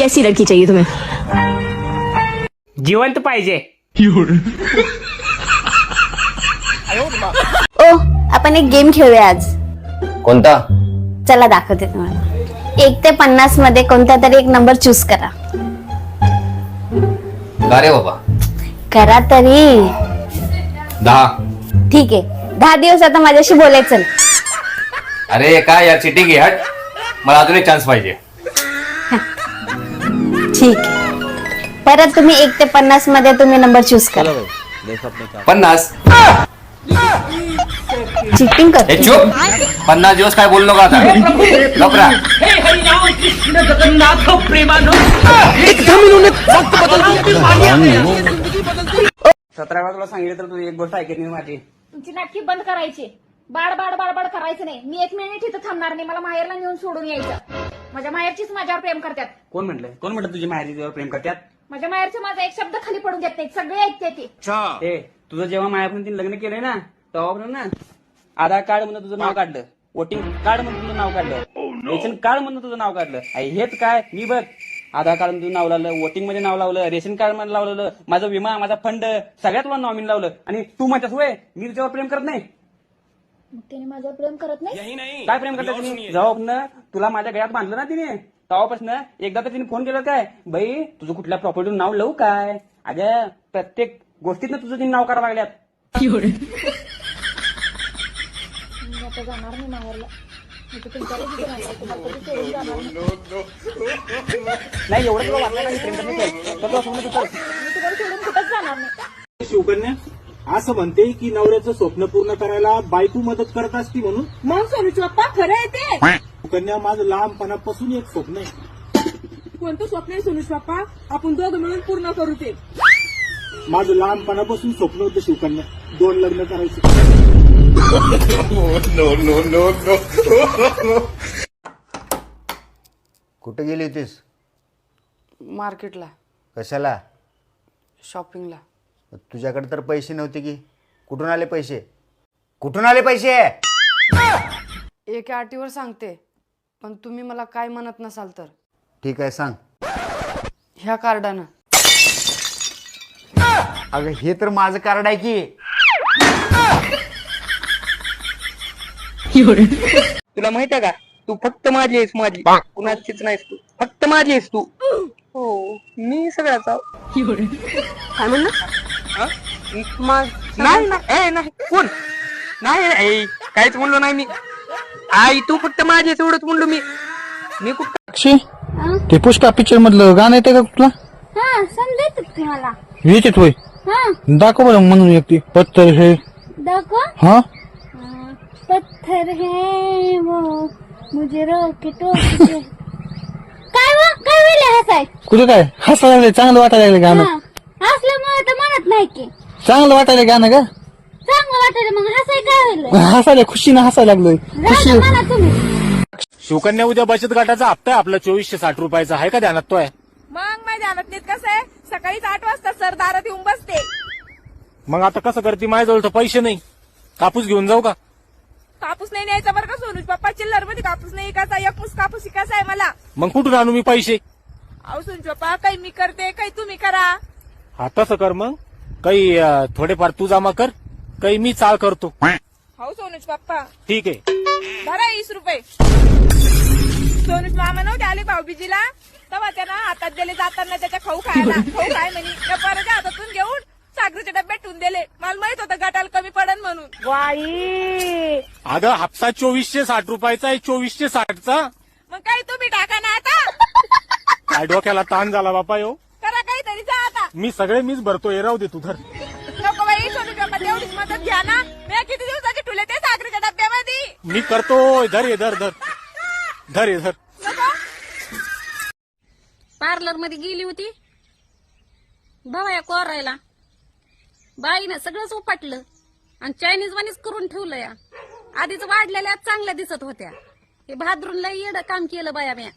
कैसी लड़की चाहिए तुम्हें. जिवंत पाहिजे. ओ आपण एक गेम खेळूया आज. कोणता? चला दाखवते तुम्हाला. एक ते पन्नासमध्ये कोणता तरी एक नंबर चूज करा. का रे बाबा? करा तरी. दहा. ठीक आहे. दहा दिवस आता माझ्याशी बोलायचं. अरे काय यार चिटिंग घे हट. मला अजून एक चान्स पाहिजे. ठीक. आहे परत तुम्ही एक ते पन्नासमध्ये तुम्ही नंबर चूज करा. पन्नास. चिटिंग हे करतो चुप. पन्नास दिवस काय बोललो का आता. गपरा सतरा वेळा तुला सांगितलं तर तू एक गोष्ट ऐकत नाही माझी. तुमची नाटकी बंद करायची. बाड बाड बाड बाड करायचं नाही. मी एक मिनिट इथं थांबणार नाही. मला माहेरला नेऊन सोडून यायचं. माझ्या माहेरचीच माझ्यावर प्रेम करतात. कोण म्हटलंय? कोण म्हटलं तुझी माहेरी तुझ्यावर प्रेम करतात? माझ्या माहेरचे माझा एक शब्द खाली पडून देत नाही सगळे ऐकते ती. ए तुझं जेव्हा मायापर्यंत तिने लग्न केलंय ना तेव्हापर्यंत ना आधार कार्ड म्हणून तुझं नाव काढलं वोटिंग कार्ड म्हणून तुझं नाव काढलं रेशन कार्ड म्हणून तुझं नाव काढलं. आई हेच काय? मी बघ आधार कार्ड तुझं नाव लावलं वोटिंगमध्ये नाव लावलं रेशन कार्डमध्ये लावलेलं माझा विमा माझा फंड सगळ्यात तुला नॉमिन लावलं. आणि तू म्हणतेस वय मी तुझ्यावर प्रेम करत नाही. मग त्याने माझ्यावर प्रेम करत नाही? काय प्रेम करता तुला माझ्या गळ्यात बांधलं ना तिने? तेव्हापासून एकदा तर तिने फोन केला काय? बाई तुझं कुठल्या प्रॉपर्टी नाव लावू काय? अगं प्रत्येक गोष्टीत तुझं तिने नाव करावं लागल्यात. मी आता जाणार नाही माहेरला. मी तर तुमच्यावर इथे राहणार. तुम्हाला कधी सोडून जाणार नाही. नाही एवढं तुला वाटलं नाही प्रेम करण्याचं तर तुला सोडून तुझं मी तुम्हाला सोडून कुठंच जाणार नाही. शिवकन्या असं म्हणते की नवऱ्याचं स्वप्न पूर्ण करायला बायको मदत करत असती म्हणून? मग सोनूची बाप्पा खरं आहे ते. शिवकन्या माझं लहानपणापासून एक स्वप्न आहे. कोणतं स्वप्न आहे सोनूची बाप्पा आपण दोघं मिळून पूर्ण करू ते. माझं लहानपणापासून स्वप्न होतं शिवकन्या. दोन लग्न करायचे. कुठे गेली होतीस? मार्केटला. कशाला? शॉपिंगला. तुझ्याकडे तर पैसे नव्हते की. कुठून आले पैसे? कुठून आले पैसे? एका अटीवर सांगते पण तुम्ही मला काय म्हणत नसाल तर. ठीक आहे सांग. ह्या कार्डानं. अगं हे तर माझं कार्ड आहे की. तुला माहीत आहे का? तू फक्त माझी आहेस माझी. कुणाचीच नाहीस तू. फक्त माझी आहेस तू. हो मी सगळ्याचा. काय म्हणणं नाही नाही. ए, नाही. कोण? नाही नाही, काहीच म्हणलो नाही मी. आई तू फक्त माझी आहेस एवढंच म्हणलो मी. मी कुठं? अक्षय ते पुष्पा पिक्चर मधलं गाणं येते का तुला हा तुम्हाला. येतेच होय हा. दाखव बरं म्हणून एक ती पत्तर हे. दाखव. हा? पत्थर है वो. मुझे रोक टोक. काय व? काय वेळ हसाय? कुठे काय? हसायला लागले चांगलं वाटायला लागले गाणं. नाही की. चांगलं वाटायला गाणं का? चांगलं वाटलं मग हसाय काय होईल? हसायला खुशीनं हसायला लागलोय. तुम्ही. शिवकन्या उद्या बचत गटाचा हप्ता आहे. आपला चोवीसशे साठ रुपयाचा आहे का ध्यानात तो आहे? मग माझ्या ध्यानात नेत कसं आहे? सकाळीच आठ वाजता सर दारात येऊन बसते. मग आता कसं करते? माझ्याजवळ तर पैसे नाही. कापूस घेऊन जाऊ का? कापूस नाही न्यायचा बरं का सोनूच बाप्पा चिल्लरमध्ये कापूस नाही इकायचा एक मुस कापूस इकायचा आहे मला. मग कुठून आणू मी पैसे? अहो सोनूच बाप्पा काही मी करते काही तुम्ही करा. हा तसं कर मग. काही अं, थोडेफार तू जमा कर काही मी चाळ करतो. हो सोनूच बाप्पा ठीक आहे. धरा वीस रुपये. सोनूच मामा नव्हते आले भाऊबीजीला? तेव्हा त्यांना हातात दिले जाताना त्याच्या खाऊ खायला. खाऊ खाय म्हणे. त्या परच्या हातातून घेऊन साखरेच्या डब्यात ठेवून दिले. मला माहीत होतं गटाला कमी पडन म्हणून. अगं हप्ता चोवीसशे साठ रुपयाचा आहे चोवीसशे साठचा. मग काही तुम्ही टाका ना आता. काय डोक्याला ताण झाला बापा यो? करा काहीतरी जा. मी सगळे मीच भरतो राहू दे तू धर. नको बाई सोनू बाप्पा तेवढीच मदत घ्या ना. मी किती दिवसाचे ठुले ते साखरेच्या डब्यामध्ये मी करतो धर ये धर धर. धर ये धर. पार्लरमध्ये गेली होती. भावया कोरायला. बाईनं सगळंच उपटलं आणि चायनीज वानीच करून ठेवलं या. आधीच वाढलेल्या चांगल्या दिसत होत्या. हे भादरून लई येडं काम केलं बाया म्या.